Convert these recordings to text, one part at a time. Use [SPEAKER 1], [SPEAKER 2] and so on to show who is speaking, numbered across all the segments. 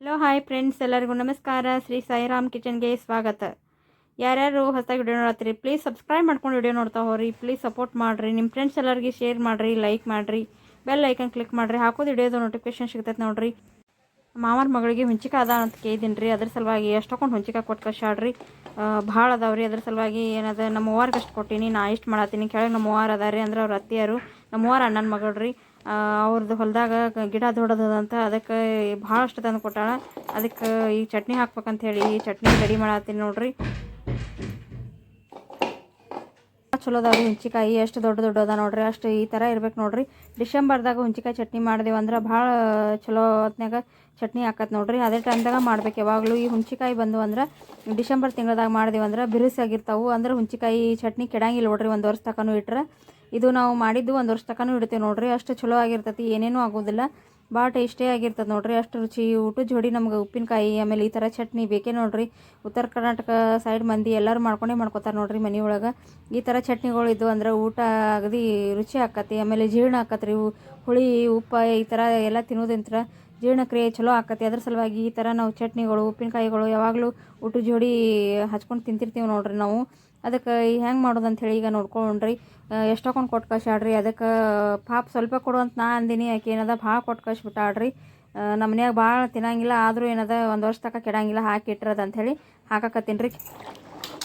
[SPEAKER 1] Hello, hi friends, ಎಲ್ಲರಿಗೂ ನಮಸ್ಕಾರ. ಶ್ರೀ ಸಾಯಿರಾಮ್ ಕಿಚನ್ಗೆ ಸ್ವಾಗತ. ಯಾರ್ಯಾರು ಹೊಸದಾಗಿ ವಿಡಿಯೋ ನೋಡತ್ತೀರಿ ಪ್ಲೀಸ್ ಸಬ್ಸ್ಕ್ರೈಬ್ ಮಾಡ್ಕೊಂಡು ವಿಡಿಯೋ ನೋಡ್ತಾ ಹೋರಿ ಪ್ಲೀಸ್ ಸಪೋರ್ಟ್ ಮಾಡಿರಿ. ನಿಮ್ಮ ಫ್ರೆಂಡ್ಸ್ ಎಲ್ಲರಿಗೆ ಶೇರ್ ಮಾಡಿರಿ ಲೈಕ್ ಮಾಡಿರಿ. ಬೆಲ್ ಐಕನ್ ಕ್ಲಿಕ್ ಮಾಡಿರಿ. ಹಾಕೋದು ವಿಡಿಯೋದು ನೋಟಿಫಿಕೇಶನ್ ಸಿಗ್ತೈತೆ ನೋಡಿರಿ. ಮಾವನ ಮಗಳಿಗೆ ಹುಂಚಿಕ ಅದ ಅಂತ ಕೇಳಿದ್ದೀನಿ ರೀ ಅದ್ರ ಸಲುವಾಗಿ ಎಷ್ಟೊಂದು ಹುಂಚಿಕ ಕೊಟ್ಟು ಕಳ್ಸಾಡ್ರಿ ಭಾಳ ಅದಾವ್ರಿ. ಅದ್ರ ಸಲುವಾಗಿ ಏನದ ನಮ್ಮ ಅವ್ವಾರ್ಗೆ ಅಷ್ಟು ಕೊಟ್ಟೀನಿ, ನಾ ಇಷ್ಟು ಮಾಡತ್ತೀನಿ. ಕೆಳಗೆ ನಮ್ಮ ಅವ್ವಾರ ರೀ ಅಂದ್ರೆ ಅವ್ರ ಅತ್ತಿಯರು ನಮ್ಮ ಅವ್ವಾರ ಅಣ್ಣನ ಮಗಳು ರೀ ಅವ್ರದ್ದು ಹೊಲದಾಗ ಗಿಡ ದೊಡ್ಡದಂತ ಅದಕ್ಕೆ ಭಾಳಷ್ಟು ತಂದು ಕೊಟ್ಟಾಳ. ಅದಕ್ಕೆ ಈ ಚಟ್ನಿ ಹಾಕ್ಬೇಕಂತ ಹೇಳಿ ಈ ಚಟ್ನಿ ರೆಡಿ ಮಾಡತ್ತೀನಿ ನೋಡ್ರಿ. ಚಲೋ ಅದು ಹುಂಚಿಕಾಯಿ ಎಷ್ಟು ದೊಡ್ಡ ದೊಡ್ಡ ಅದ ನೋಡ್ರಿ. ಅಷ್ಟು ಈ ಥರ ಇರ್ಬೇಕು ನೋಡ್ರಿ. ಡಿಸೆಂಬರ್ದಾಗ ಹುಂಚಿಕಾಯಿ ಚಟ್ನಿ ಮಾಡಿದೆವು ಅಂದ್ರೆ ಭಾಳ ಚಲೋ ಹೊತ್ನಾಗ ಚಟ್ನಿ ಹಾಕತ್ ನೋಡ್ರಿ. ಅದೇ ಟೈಮ್ದಾಗ ಮಾಡ್ಬೇಕು ಯಾವಾಗಲೂ. ಈ ಹುಂಚಿಕಾಯಿ ಬಂದು ಅಂದ್ರೆ ಡಿಸೆಂಬರ್ ತಿಂಗಳದಾಗ ಮಾಡಿದೆವು ಅಂದ್ರೆ ಬಿರುಸಾಗಿರ್ತಾವೆ ಅಂದ್ರೆ ಹುಂಚಿಕಾಯಿ ಚಟ್ನಿ ಕೆಡಂಗಿಲ್ಲ ನೋಡ್ರಿ ಒಂದು ವರ್ಷ ತಕನೂ ಇಟ್ರೆ. ಇದು ನಾವು ಮಾಡಿದ್ದು ಒಂದು ವರ್ಷ ತನಕನೂ ಇಡ್ತೇವೆ ನೋಡಿರಿ, ಅಷ್ಟು ಚಲೋ ಆಗಿರ್ತೈತಿ, ಏನೇನೂ ಆಗೋದಿಲ್ಲ. ಭಾಳ ಟೇಸ್ಟೇ ಆಗಿರ್ತದೆ ನೋಡಿರಿ, ಅಷ್ಟು ರುಚಿ, ಊಟ ಜೋಡಿ ನಮ್ಗೆ ಉಪ್ಪಿನಕಾಯಿ, ಆಮೇಲೆ ಈ ಥರ ಚಟ್ನಿ ಬೇಕೇ ನೋಡಿರಿ. ಉತ್ತರ ಕರ್ನಾಟಕ ಸೈಡ್ ಮಂದಿ ಎಲ್ಲರೂ ಮಾಡ್ಕೊಂಡೇ ಮಾಡ್ಕೊತಾರೆ ನೋಡ್ರಿ ಮನೆ ಒಳಗೆ. ಈ ಥರ ಚಟ್ನಿಗಳು ಇದ್ದು ಅಂದ್ರೆ ಊಟ ಅಗದಿ ರುಚಿ ಆಕತಿ, ಆಮೇಲೆ ಜೀರ್ಣ ಆಕತ್ರಿ. ಹುಳಿ, ಉಪ್ಪು, ಈ ಥರ ಎಲ್ಲ ತಿನ್ನೋದಿಂತ್ರ ಜೀರ್ಣಕ್ರಿಯೆ ಚಲೋ ಆಕತಿ. ಅದ್ರ ಸಲುವಾಗಿ ಈ ಥರ ನಾವು ಚಟ್ನಿಗಳು, ಉಪ್ಪಿನಕಾಯಿಗಳು ಯಾವಾಗಲೂ ಊಟ ಜೋಡಿ ಹಚ್ಕೊಂಡು ತಿಂತಿರ್ತೀವಿ ನೋಡ್ರಿ ನಾವು. ಅದಕ್ಕೆ ಹೆಂಗೆ ಮಾಡೋದು ಹೇಳಿ ಈಗ ನೋಡ್ಕೊಂಡ್ರಿ. ಎಷ್ಟೊಂದು ಕೊಟ್ಟು ಕಳ್ಸಾಡ್ರಿ ಅದಕ್ಕೆ, ಪಾಪ ಸ್ವಲ್ಪ ಕೊಡು ಅಂತ ನಾ ಅಂದಿನಿ. ಆಕೆ ಏನದ ಭಾಳ ಕೊಟ್ಟು ಕಳ್ಸಿಬಿಟ್ಟಾಡ್ರಿ ನಮ್ಮ ಮನ್ಯಾಗ ಭಾಳ ತಿನ್ನಂಗಿಲ್ಲ. ಆದರೂ ಏನದ ಒಂದು ವರ್ಷ ತನಕ ಕೆಡಂಗಿಲ್ಲ. ಹಾಕಿ ಇಟ್ಟಿರೋದು ಅಂಥೇಳಿ ಹಾಕಕತ್ತೀನಿ ರೀ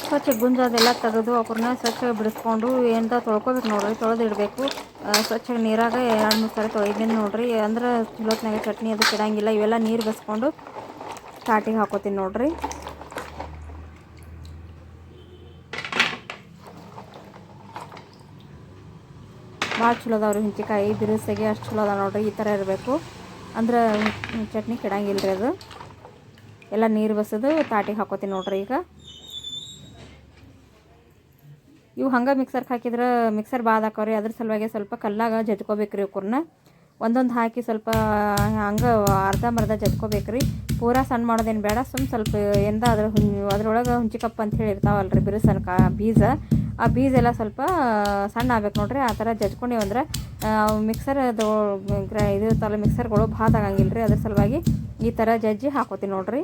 [SPEAKER 1] ಸ್ವಚ್ಛ ಗುಂಜ ಅದೆಲ್ಲ ತೆಗೆದು ಅವ್ರನ್ನ ಸ್ವಚ್ಛ ಬಿಡಿಸ್ಕೊಂಡು ಏನದ ತೊಳ್ಕೊಬೇಕು ನೋಡ್ರಿ. ತೊಳೆದು ಇಡಬೇಕು. ಸ್ವಚ್ಛ ನೀರಾಗ ಎರಡು ಮೂರು ಸಾರಿ ತೊಳೆದಿನಿ ನೋಡ್ರಿ. ಅಂದ್ರೆ ಚಲೋತ್ನಾಗ ಚಟ್ನಿ ಅದು ಕೆಡಂಗಿಲ್ಲ. ಇವೆಲ್ಲ ನೀರು ಬಸ್ಕೊಂಡು ಸ್ಟಾರ್ಟಿಗೆ ಹಾಕೋತೀನಿ ನೋಡ್ರಿ. ಭಾಳ ಚಲೋ ಅದಾವ ರೀ ಹುಂಚಿಕಾಯಿ, ಬಿರುಸಿಗೆ ಅಷ್ಟು ಚಲೋ ಅದಾವ ನೋಡ್ರಿ, ಈ ಥರ ಇರಬೇಕು. ಅಂದ್ರೆ ಚಟ್ನಿ ಕೆಡಂಗಿಲ್ಲ ರೀ ಅದು. ಎಲ್ಲ ನೀರು ಬಸದು ತಾಟಿಗೆ ಹಾಕೋತೀನಿ ನೋಡ್ರಿ ಈಗ. ಇವು ಹಂಗೆ ಮಿಕ್ಸರ್ಗೆ ಹಾಕಿದ್ರೆ ಮಿಕ್ಸರ್ ಬಾದ್ ಹಾಕೋರಿ ಅದ್ರ ಸಲುವಾಗಿ ಸ್ವಲ್ಪ ಕಲ್ಲಾಗ ಜಜ್ಕೋಬೇಕು ರೀ ಕುರ್ನ ಒಂದೊಂದು ಹಾಕಿ ಸ್ವಲ್ಪ ಹಂಗೆ ಅರ್ಧಂಬರ್ಧ ಜಜ್ಕೋಬೇಕು ರೀ ಪೂರ ಸಣ್ಣ ಮಾಡೋದೇನು ಬೇಡ ಸುಮ್ಮ ಸ್ವಲ್ಪ ಎಂದ ಅದ್ರ ಹುಂ ಅದ್ರೊಳಗೆ ಹುಂಚಿಕಪ್ಪ ಅಂತ ಇರ್ತಾವಲ್ರಿ ಬಿರುಸನ್ಕ ಬೀಜ. ಆ ಬೀಜ ಎಲ್ಲ ಸ್ವಲ್ಪ ಸಣ್ಣ ಆಗ್ಬೇಕು ನೋಡ್ರಿ, ಆ ಥರ ಜಜ್ಕೊಂಡೇವು ಅಂದ್ರೆ ಮಿಕ್ಸರ್ ಇದು ತಲೆ ಮಿಕ್ಸರ್ಗಳು ಭಾತ್ ಆಗಂಗಿಲ್ಲ ರೀ ಅದ್ರ ಸಲುವಾಗಿ ಈ ಥರ ಜಜ್ಜಿ ಹಾಕೋತೀನಿ ನೋಡ್ರಿ.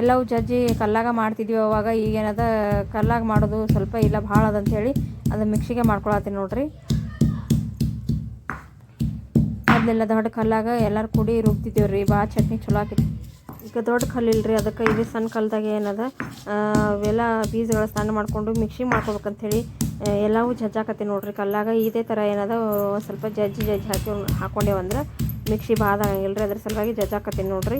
[SPEAKER 1] ಎಲ್ಲವೂ ಜಜ್ಜಿ ಕಲ್ಲಾಗ ಮಾಡ್ತಿದ್ವಿ ಅವಾಗ. ಈಗೇನದ ಕಲ್ಲಾಗ ಮಾಡೋದು ಸ್ವಲ್ಪ ಇಲ್ಲ, ಭಾಳ ಅದಂಥೇಳಿ ಅದು ಮಿಕ್ಸಿಗೆ ಮಾಡ್ಕೊಳತ್ತೀನಿ ನೋಡ್ರಿ. ಮೊದಲೆಲ್ಲ ದೊಡ್ಡ ಕಲ್ಲಾಗ ಎಲ್ಲರೂ ಕೂಡಿ ರುಬ್ತಿದ್ದೀವಿ ರೀ ಭಾಳ ಚಟ್ನಿ ಚಲೋ ಆಕಿತ್ತು ಈಗ ದೊಡ್ಡ ಕಲ್ಲಿಲ್ರಿ ಅದಕ್ಕೆ ಇಲ್ಲಿ ಸಣ್ಣ ಕಲ್ದಾಗ ಏನದ ಅವೆಲ್ಲ ಬೀಜಗಳ ಸಣ್ಣ ಮಾಡಿಕೊಂಡು ಮಿಕ್ಸಿ ಮಾಡ್ಕೋಬೇಕಂಥೇಳಿ ಎಲ್ಲವೂ ಜಜ್ಜಾಕತ್ತೀನಿ ನೋಡ್ರಿ ಕಲ್ಲಾಗ. ಇದೇ ಥರ ಏನದ, ಸ್ವಲ್ಪ ಜಜ್ಜಿ ಜಜ್ಜಿ ಹಾಕಿ ಹಾಕೊಂಡೇವಂದ್ರೆ ಮಿಕ್ಸಿ ಬಾದ ಆಗಂಗಿಲ್ಲ ರೀ ಅದ್ರ ಸಲುವಾಗಿ ಜಜ್ಜಾಕತ್ತೀನಿ ನೋಡ್ರಿ.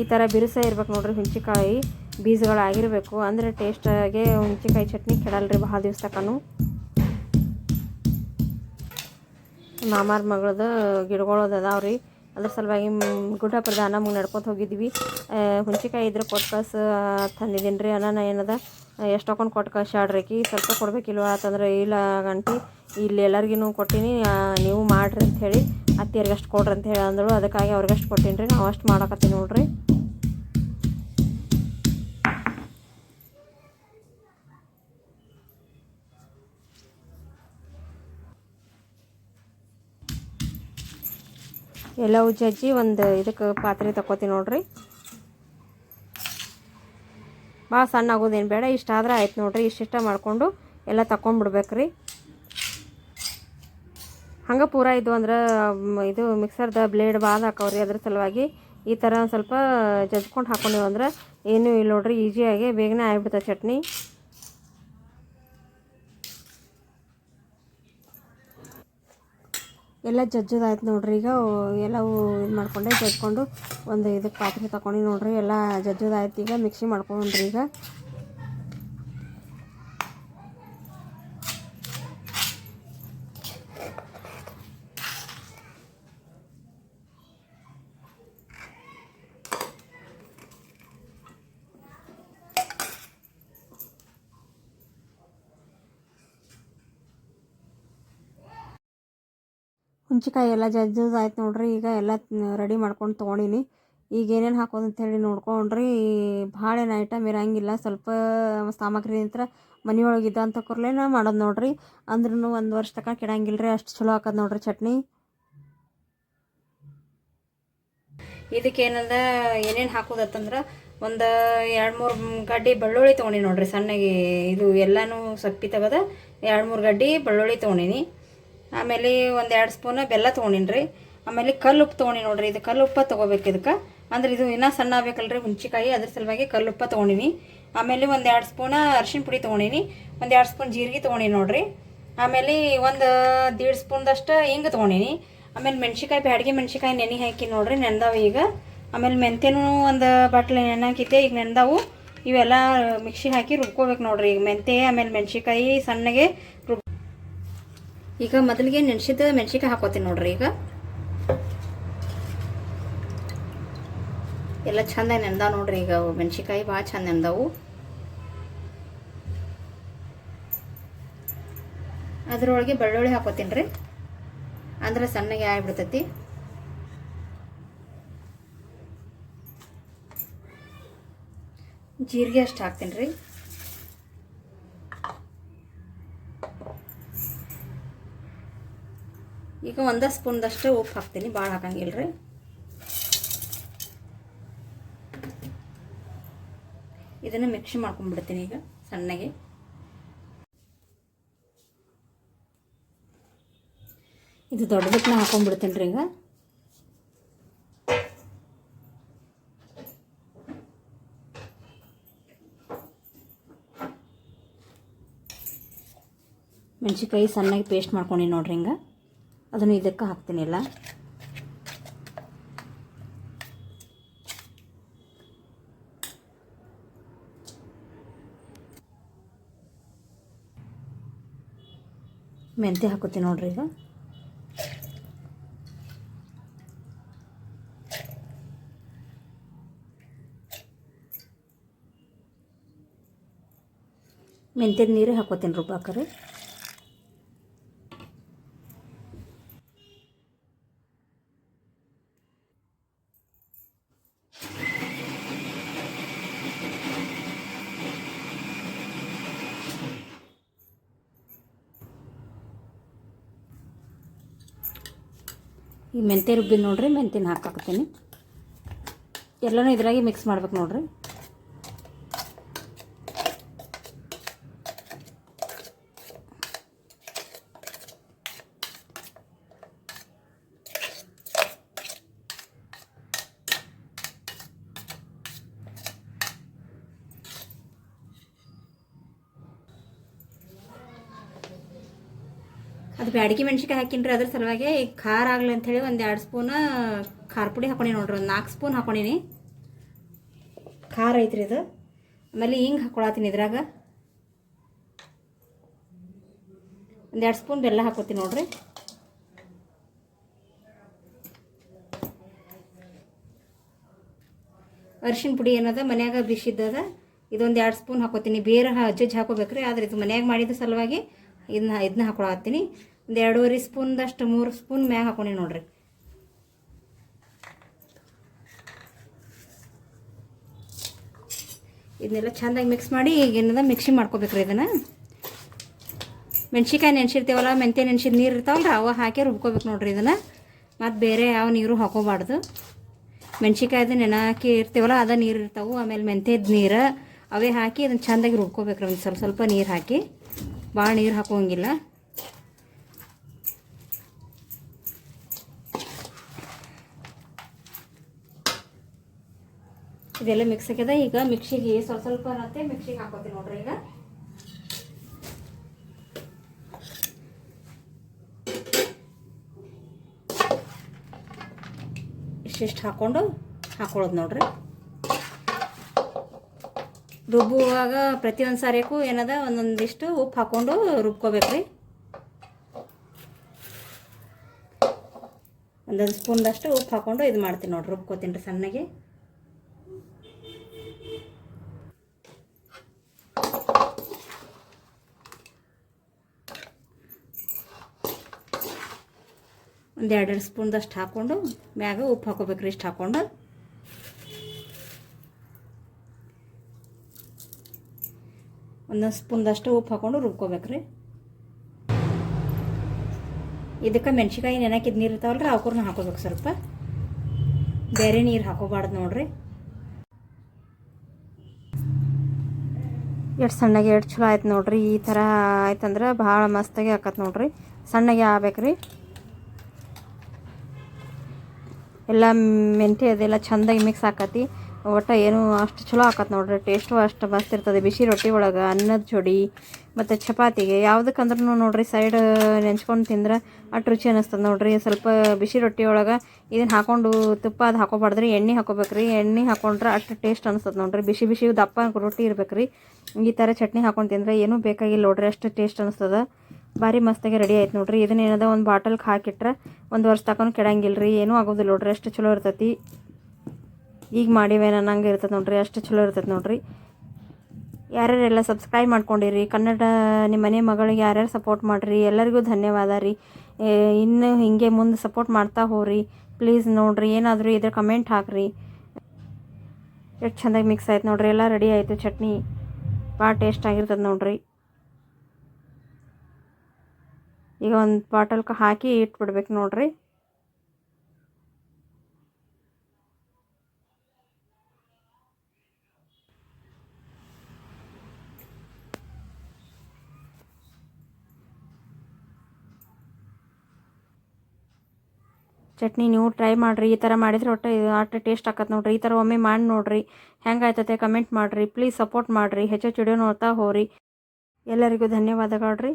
[SPEAKER 1] ಈ ಥರ ಬಿರುಸ ಇರ್ಬೇಕು ನೋಡ್ರಿ ಹುಂಚಿಕಾಯಿ ಬೀಜಗಳಾಗಿರಬೇಕು ಅಂದರೆ ಟೇಸ್ಟಾಗೆ ಹುಂಚಿಕಾಯಿ ಚಟ್ನಿ ಕೆಡಲ್ರಿ ಭಾಳ ದಿವ್ಸ ತಕನು ಮಾಮಾರ ಮಗಳದು ಗಿಡಗಳದು ಅದಾವ್ರಿ. ಅದ್ರ ಸಲುವಾಗಿ ಗುಡ್ಡ ಪ್ರಧಾನ ಮುಂಗೆ ನಡ್ಕೊತ ಹೋಗಿದ್ವಿ. ಹುಂಚಿಕಾಯಿ ಇದ್ರೆ ಕೊಟ್ಟು ಕಳ್ಸ ತಂದಿದ್ದೀನಿ ರೀ. ಅನ್ನ ಏನದ ಎಷ್ಟೊಂದು ಕೊಟ್ಟು ಕಳ್ಸಾಡ್ರಿಕಿ ಸ್ವಲ್ಪ ಕೊಡಬೇಕಿಲ್ವ ಅಂತಂದ್ರೆ, ಇಲ್ಲ ಗಂಟಿ, ಇಲ್ಲಿ ಎಲ್ಲರಿಗೂ ಕೊಟ್ಟೀನಿ. ನೀವು ಮಾಡ್ರಿ ಅಂತ ಹೇಳಿ ಅತ್ತಿಯರ್ಗೆ ಅಷ್ಟು ಕೊಡ್ರಿ ಅಂತ ಹೇಳಿ ಅಂದಳು. ಅದಕ್ಕಾಗಿ ಅವ್ರಿಗೆ ಅಷ್ಟು ಕೊಟ್ಟೀನಿ ರೀ ನಾವು ಅಷ್ಟು ಮಾಡಕತ್ತೀನಿ ನೋಡ್ರಿ. ಎಲ್ಲವೂ ಜಜ್ಜಿ ಒಂದು ಇದಕ್ಕೆ ಪಾತ್ರೆ ತಗೋತೀನಿ ನೋಡ್ರಿ. ಭಾಳ ಸಣ್ಣ ಆಗೋದೇನು ಬೇಡ, ಇಷ್ಟ ಆದ್ರೆ ಆಯ್ತು ನೋಡ್ರಿ. ಇಷ್ಟಿಷ್ಟ ಮಾಡಿಕೊಂಡು ಎಲ್ಲ ತಗೊಂಡ್ಬಿಡ್ಬೇಕ್ರಿ ಹಂಗೆ ಪೂರ ಇದು ಅಂದ್ರೆ ಇದು ಮಿಕ್ಸರ್ದ ಬ್ಲೇಡ್ ಭಾಳ ಹಾಕವ್ರಿ ಅದ್ರ ಸಲುವಾಗಿ. ಈ ಥರ ಒಂದು ಸ್ವಲ್ಪ ಜಜ್ಕೊಂಡು ಹಾಕೊಂಡಿವಂದ್ರೆ ಏನೂ ಇಲ್ಲ ನೋಡ್ರಿ, ಈಸಿಯಾಗಿ ಬೇಗನೆ ಆಗಿಬಿಡ್ತದೆ ಚಟ್ನಿ. ಎಲ್ಲ ಜಜ್ಜದಾಯ್ತು ನೋಡ್ರಿ. ಈಗ ಎಲ್ಲವೂ ಇದು ಮಾಡ್ಕೊಂಡೆ ಜಜ್ಕೊಂಡು ಒಂದು ಇದಕ್ಕೆ ಪಾತ್ರೆ ತಗೊಂಡು ನೋಡ್ರಿ. ಎಲ್ಲ ಜಜ್ಜದಾಯ್ತು ಈಗ, ಮಿಕ್ಸಿ ಮಾಡ್ಕೊಂಡ್ರಿ ಈಗ. ಹುಂಚಿಕಾಯಿ ಎಲ್ಲ ಜಜ್ಜದಾಯ್ತು ನೋಡ್ರಿ, ಈಗ ಎಲ್ಲ ರೆಡಿ ಮಾಡ್ಕೊಂಡು ತೊಗೊಂಡಿನಿ. ಈಗ ಏನೇನು ಹಾಕೋದು ಅಂತೇಳಿ ನೋಡ್ಕೊಂಡ್ರಿ, ಭಾಳ ಏನು ಐಟಮ್ ಇರೋಂಗಿಲ್ಲ. ಸ್ವಲ್ಪ ಸಾಮಗ್ರಿ ನಂತರ ಮನೆಯೊಳಗೆ ಇದ್ದಂಥ ನಾ ಮಾಡೋದು ನೋಡ್ರಿ. ಅಂದ್ರೂ ಒಂದು ವರ್ಷ ತನಕ ಕೆಡಂಗಿಲ್ಲ ರೀ ಅಷ್ಟು ಚಲೋ ಹಾಕೋದು ನೋಡ್ರಿ ಚಟ್ನಿ. ಇದಕ್ಕೆ ಏನಂದ, ಏನೇನು ಹಾಕೋದತ್ತಂದ್ರೆ ಒಂದು ಎರಡು ಮೂರು ಗಡ್ಡಿ ಬೆಳ್ಳುಳ್ಳಿ ತೊಗೊಂಡಿ ನೋಡ್ರಿ ಸಣ್ಣಗೆ, ಇದು ಎಲ್ಲನೂ ಸಪ್ಪಿ ತಗದ ಎರಡು ಮೂರು ಗಡ್ಡಿ ಬೆಳ್ಳುಳ್ಳಿ ತೊಗೊಂಡಿನಿ. ಆಮೇಲೆ ಒಂದು ಎರಡು ಸ್ಪೂನ್ ಬೆಲ್ಲ ತೊಗೊಂಡಿನಿ ಆಮೇಲೆ ಕಲ್ಲುಪ್ಪು ತೊಗೊಂಡಿ ನೋಡ್ರಿ, ಇದು ಕಲ್ಲುಪ್ಪ ತೊಗೋಬೇಕು ಇದಕ್ಕೆ. ಅಂದ್ರೆ ಇದು ಇನ್ನೂ ಸಣ್ಣ ಆಗ್ಬೇಕಲ್ರಿ ಹುಂಚಿಕಾಯಿ ಅದ್ರ ಸಲುವಾಗಿ ಕಲ್ಲುಪ್ಪ ತೊಗೊಂಡಿನಿ. ಆಮೇಲೆ ಒಂದು ಎರಡು ಸ್ಪೂನ ಅರ್ಶಿಣ ಪುಡಿ ತೊಗೊಂಡಿನಿ. ಒಂದು ಎರಡು ಸ್ಪೂನ್ ಜೀರಿಗೆ ತೊಗೊಂಡಿನಿ ನೋಡ್ರಿ. ಆಮೇಲೆ ಒಂದು ದೀಡ್ ಸ್ಪೂನ್ದಷ್ಟು ಹಿಂಗೆ ತೊಗೊಂಡಿನಿ. ಆಮೇಲೆ ಮೆಣಸಿಕಾಯಿ ಬ್ಯಾಡಿಗೆ ಮೆಣಸಿಕಾಯಿ ನೆನೆ ಹಾಕಿ ನೋಡ್ರಿ ನೆಂದಾವ ಈಗ. ಆಮೇಲೆ ಮೆಂತ್ಯನೂ ಒಂದು ಬಾಟ್ಲಿ ನೆನೆ ಹಾಕಿದ್ದೆ, ಈಗ ನೆಂದಾವು ಇವೆಲ್ಲ ಮಿಕ್ಸಿ ಹಾಕಿ ರುಬ್ಕೋಬೇಕು ನೋಡ್ರಿ ಈಗ ಮೆಂತೆ ಆಮೇಲೆ ಮೆಣಸಿಕಾಯಿ ಸಣ್ಣಗೆ ರುಬ್ ಈಗ ಮೊದಲಿಗೆ ನೆನೆಸಿದ ಮೆಣ್ಸಿಕಾಯಿ ಹಾಕೋತೀನಿ ನೋಡ್ರಿ ಈಗ. ಎಲ್ಲ ಚಂದ ನೆಂದಾವ ನೋಡ್ರಿ ಈಗ ಅವು. ಮೆಣಸಿಕಾಯಿ ಭಾಳ ಚಂದ ನೆಂದಾವು ಅದ್ರೊಳಗೆ ಬೆಳ್ಳುಳ್ಳಿ ಹಾಕೋತೀನಿ ರೀ. ಅಂದ್ರೆ ಸಣ್ಣಗೆ ಆಗ್ಬಿಡ್ತೈತಿ. ಜೀರಿಗೆ ಅಷ್ಟು ಹಾಕ್ತೀನಿ ರೀ. ಈಗ ಒಂದು ಸ್ಪೂನ್ದಷ್ಟು ಉಪ್ಪು ಹಾಕ್ತೀನಿ. ಭಾಳ ಹಾಕಂಗಿಲ್ಲ ರೀ ಇದನ್ನು ಮಿಕ್ಸಿ ಮಾಡ್ಕೊಂಡ್ಬಿಡ್ತೀನಿ ಈಗ ಸಣ್ಣಗೆ. ಇದು ದೊಡ್ಡದಕ್ಕೆ ಹಾಕೊಂಡ್ಬಿಡ್ತೀನಿ ರೀ ಈಗ. ಮೆಣಸಿನ್ಕಾಯಿ ಸಣ್ಣಗೆ ಪೇಸ್ಟ್ ಮಾಡ್ಕೊಂಡು ನೋಡ್ರಿ ಹಿಂಗೆ. ಅದನ್ನು ಇದಕ್ಕೆ ಹಾಕ್ತೀನಿ ಎಲ್ಲ ಮೆಂತ್ಯ ಹಾಕೋತೀನಿ ನೋಡ್ರಿ ಈಗ. ಮೆಂತ್ಯದ ನೀರೇ ಹಾಕೋತೀನಿ ರುಬ್ಬಾಕರಿ. ಈ ಮೆಂತ್ಯ ರುಬ್ಬಿ ನೋಡ್ರಿ ಮೆಂತ್ಯನ ಹಾಕಾಕ್ತೀನಿ ಎಲ್ಲನೂ ಇದ್ರಾಗೆ ಮಿಕ್ಸ್ ಮಾಡ್ಬೇಕು ನೋಡ್ರಿ. ಅದು ಬ್ಯಾಡಗಿ ಮೆಣ್ಸಿನ್ಕಾಯಿ ಹಾಕಿನ್ರಿ ಅದ್ರ ಸಲುವಾಗಿ ಖಾರ ಆಗಲಿ ಅಂಥೇಳಿ ಒಂದು ಎರಡು ಸ್ಪೂನ್ ಖಾರ ಪುಡಿ ಹಾಕೊಂಡಿ ನೋಡ್ರಿ, ಒಂದು ನಾಲ್ಕು ಸ್ಪೂನ್ ಹಾಕೊಂಡಿನಿ. ಖಾರ ಐತ್ರಿ ಇದು. ಆಮೇಲೆ ಹಿಂಗೆ ಹಾಕೊಳತ್ತೀನಿ ಇದ್ರಾಗ. ಒಂದು ಎರಡು ಸ್ಪೂನ್ ಬೆಲ್ಲ ಹಾಕೋತೀನಿ ನೋಡ್ರಿ. ಅರಿಶಿನ ಪುಡಿ ಏನದ, ಮನ್ಯಾಗ ಬಿಸಿದ್ದದ ಇದೊಂದು ಎರಡು ಸ್ಪೂನ್ ಹಾಕೋತೀನಿ. ಬೇರೆ ಜಜ್ಜಿ ಹಾಕೋಬೇಕ್ರಿ, ಆದ್ರೆ ಇದು ಮನ್ಯಾಗ ಮಾಡಿದ ಸಲುವಾಗಿ ಇದನ್ನ ಇದನ್ನ ಹಾಕೊಳತ್ತೀನಿ. ಒಂದು ಎರಡೂವರೆ ಸ್ಪೂನ್ದಷ್ಟು, ಮೂರು ಸ್ಪೂನ್ ಮ್ಯಾಗ ಹಾಕೊಂಡಿ ನೋಡ್ರಿ. ಇದನ್ನೆಲ್ಲ ಚೆಂದಾಗಿ ಮಿಕ್ಸ್ ಮಾಡಿ ಈಗ ಏನದ ಮಿಕ್ಸಿ ಮಾಡ್ಕೋಬೇಕ್ರಿ ಇದನ್ನು. ಮೆಣ್ಸಿಕಾಯಿ ನೆನ್ಸಿರ್ತೀವಲ್ಲ, ಮೆಂತ್ಯ ನೆನೆಸಿದ ನೀರು ಇರ್ತಾವಲ್ಲ ಅವ ಹಾಕಿ ರುಬ್ಕೋಬೇಕು ನೋಡ್ರಿ ಇದನ್ನು. ಮತ್ತು ಬೇರೆ ಯಾವ ನೀರು ಹಾಕೋಬಾರ್ದು. ಮೆಣ್ಸಿಕಾಯ್ದು ನೆನೆ ಹಾಕಿ ಇರ್ತೀವಲ್ಲ, ಅದ ನೀರು ಇರ್ತಾವೆ, ಆಮೇಲೆ ಮೆಂತ್ಯದ ನೀರು, ಅವೇ ಹಾಕಿ ಅದನ್ನು ಚೆಂದಾಗಿ ರುಬ್ಕೋಬೇಕ್ರಿ ಒಂದು ಸ್ವಲ್ಪ ಸ್ವಲ್ಪ ನೀರು ಹಾಕಿ. ಭಾಳ ನೀರು ಹಾಕೋಂಗಿಲ್ಲ. ಇದೆಲ್ಲ ಮಿಕ್ಸ್ ಆಗ್ಯದ. ಈಗ ಮಿಕ್ಸಿಗೆ ಸ್ವಲ್ಪ ಸ್ವಲ್ಪ ಅನ್ನತ್ತೆ ಮಿಕ್ಸಿಗೆ ಹಾಕೋತೀನಿ ನೋಡ್ರಿ ಈಗ. ಇಷ್ಟಿಷ್ಟು ಹಾಕ್ಕೊಂಡು ಹಾಕೊಳ್ಳೋದು ನೋಡ್ರಿ. ರುಬ್ಬುವಾಗ ಪ್ರತಿಯೊಂದು ಸಾರಿಗೂ ಏನದ? ಒಂದೊಂದಿಷ್ಟು ಉಪ್ಪು ಹಾಕ್ಕೊಂಡು ರುಬ್ಕೋಬೇಕ್ರಿ. ಒಂದೊಂದು ಸ್ಪೂನ್ದಷ್ಟು ಉಪ್ಪು ಹಾಕ್ಕೊಂಡು ಇದು ಮಾಡ್ತೀನಿ ನೋಡ್ರಿ. ರುಬ್ಕೋತೀನಿ ರೀ ಸಣ್ಣಗೆ. ಒಂದು ಎರಡೆರಡು ಸ್ಪೂನ್ದಷ್ಟು ಹಾಕ್ಕೊಂಡು ಮ್ಯಾಗ ಉಪ್ಪು ಹಾಕೋಬೇಕ್ರಿ ಇಷ್ಟು ಹಾಕ್ಕೊಂಡು. ಒಂದೊಂದು ಸ್ಪೂನ್ದಷ್ಟು ಉಪ್ಪು ಹಾಕ್ಕೊಂಡು ರುಬ್ಕೋಬೇಕ್ರಿ. ಇದಕ್ಕೆ ಮೆಣ್ಸಿಕಾಯಿ ನೆನಕಿದ ನೀರು ಇರ್ತಾವಲ್ಲ ರೀ ಅವ್ರನ್ನ ಹಾಕೋಬೇಕು ಸ್ವಲ್ಪ. ಬೇರೆ ನೀರು ಹಾಕೋಬಾರ್ದು ನೋಡ್ರಿ. ಎಷ್ಟು ಸಣ್ಣಗೆ ಎಷ್ಟು ಚಲೋ ಆಯ್ತು ನೋಡ್ರಿ, ಈ ಥರ ಆಯ್ತಂದ್ರೆ ಭಾಳ ಮಸ್ತಾಗಿ ಆಕತ್ ನೋಡ್ರಿ. ಸಣ್ಣಗೆ ಆಗ್ಬೇಕ್ರಿ. ಎಲ್ಲ ಮೆಂತ್ಯ ಅದೆಲ್ಲ ಚಂದಾಗಿ ಮಿಕ್ಸ್ ಆಕತಿ. ಒಟ್ಟು ಏನು ಅಷ್ಟು ಚಲೋ ಆಕತ್ ನೋಡ್ರಿ ಟೇಸ್ಟು ಅಷ್ಟು ಮಸ್ತ್ ಇರ್ತದೆ. ಬಿಸಿ ರೊಟ್ಟಿ ಒಳಗೆ ಅನ್ನದ ಜೋಡಿ ಮತ್ತು ಚಪಾತಿಗೆ ಯಾವುದಕ್ಕಂದ್ರೂ ನೋಡ್ರಿ ಸೈಡ್ ನೆಂಚ್ಕೊಂಡು ತಿಂದ್ರೆ ಅಷ್ಟು ರುಚಿ ಅನ್ನಿಸ್ತದೆ ನೋಡ್ರಿ. ಸ್ವಲ್ಪ ಬಿಸಿ ರೊಟ್ಟಿ ಒಳಗೆ ಇದನ್ನು ಹಾಕೊಂಡು ತುಪ್ಪ ಅದು ಹಾಕೋಬಾರ್ದ್ರಿ, ಎಣ್ಣೆ ಹಾಕೋಬೇಕ್ರಿ. ಎಣ್ಣೆ ಹಾಕೊಂಡ್ರೆ ಅಷ್ಟು ಟೇಸ್ಟ್ ಅನಿಸ್ತದೆ ನೋಡ್ರಿ. ಬಿಸಿ ಬಿಸಿ ದಪ್ಪ ರೊಟ್ಟಿ ಇರ್ಬೇಕ್ರಿ. ಈ ಥರ ಚಟ್ನಿ ಹಾಕೊಂಡು ತಿಂದರೆ ಏನೂ ಬೇಕಾಗಿಲ್ಲ ನೋಡ್ರಿ, ಅಷ್ಟು ಟೇಸ್ಟ್ ಅನಿಸ್ತದೆ. ಭಾರಿ ಮಸ್ತಾಗಿ ರೆಡಿ ಆಯ್ತು ನೋಡ್ರಿ. ಇದನ್ನ ಏನದ ಒಂದು ಬಾಟಲ್ಗೆ ಹಾಕಿಟ್ರೆ ಒಂದು ವರ್ಷ ತಕೊಂಡು ಕೆಡಂಗಿಲ್ಲ ರೀ ಏನೂ ಆಗೋದಿಲ್ಲ ನೋಡ್ರಿ. ಅಷ್ಟು ಚಲೋ ಇರ್ತೈತಿ. ಈಗ ಮಾಡಿವೆ ನಂಗೆ ಇರ್ತದೆ ನೋಡ್ರಿ. ಅಷ್ಟು ಚಲೋ ಇರ್ತೈತೆ ನೋಡ್ರಿ. ಯಾರ್ಯಾರೆಲ್ಲ ಸಬ್ಸ್ಕ್ರೈಬ್ ಮಾಡ್ಕೊಂಡಿರಿ, ಕನ್ನಡ ನಿಮ್ಮ ಮನೆ ಮಗಳಿಗೆ ಯಾರ್ಯಾರು ಸಪೋರ್ಟ್ ಮಾಡಿರಿ, ಎಲ್ಲರಿಗೂ ಧನ್ಯವಾದ ರೀ. ಇನ್ನು ಹಿಂಗೆ ಮುಂದೆ ಸಪೋರ್ಟ್ ಮಾಡ್ತಾ ಹೋಗ್ರಿ. ಪ್ಲೀಸ್ ನೋಡಿರಿ. ಏನಾದರೂ ಇದ್ರೆ ಕಮೆಂಟ್ ಹಾಕ್ರಿ. ಎಷ್ಟು ಚೆಂದಾಗಿ ಮಿಕ್ಸ್ ಆಯ್ತು ನೋಡ್ರಿ. ಎಲ್ಲ ರೆಡಿ ಆಯಿತು. ಚಟ್ನಿ ಭಾಳ ಟೇಸ್ಟ್ ಆಗಿರ್ತದೆ ನೋಡ್ರಿ. ಈಗ ಒಂದು ಬಾಟಲ್ಗೆ ಹಾಕಿ ಇಟ್ಬಿಡ್ಬೇಕು ನೋಡ್ರಿ. ಚಟ್ನಿ ನೀವು ಟ್ರೈ ಮಾಡಿರಿ, ಈ ಥರ ಮಾಡಿದರೆ ಒಟ್ಟು ಅಷ್ಟು ಟೇಸ್ಟ್ ಆಕತ್ತೆ ನೋಡ್ರಿ. ಈ ಥರ ಒಮ್ಮೆ ಮಾಡಿ ನೋಡಿರಿ ಹೆಂಗೆ ಆಯ್ತತೆ ಕಮೆಂಟ್ ಮಾಡಿರಿ, ಪ್ಲೀಸ್ ಸಪೋರ್ಟ್ ಮಾಡಿರಿ ಹೆಚ್ಚು ವಿಡಿಯೋ ನೋಡ್ತಾ ಹೋರಿ ಎಲ್ಲರಿಗೂ ಧನ್ಯವಾದಗಳು ರೀ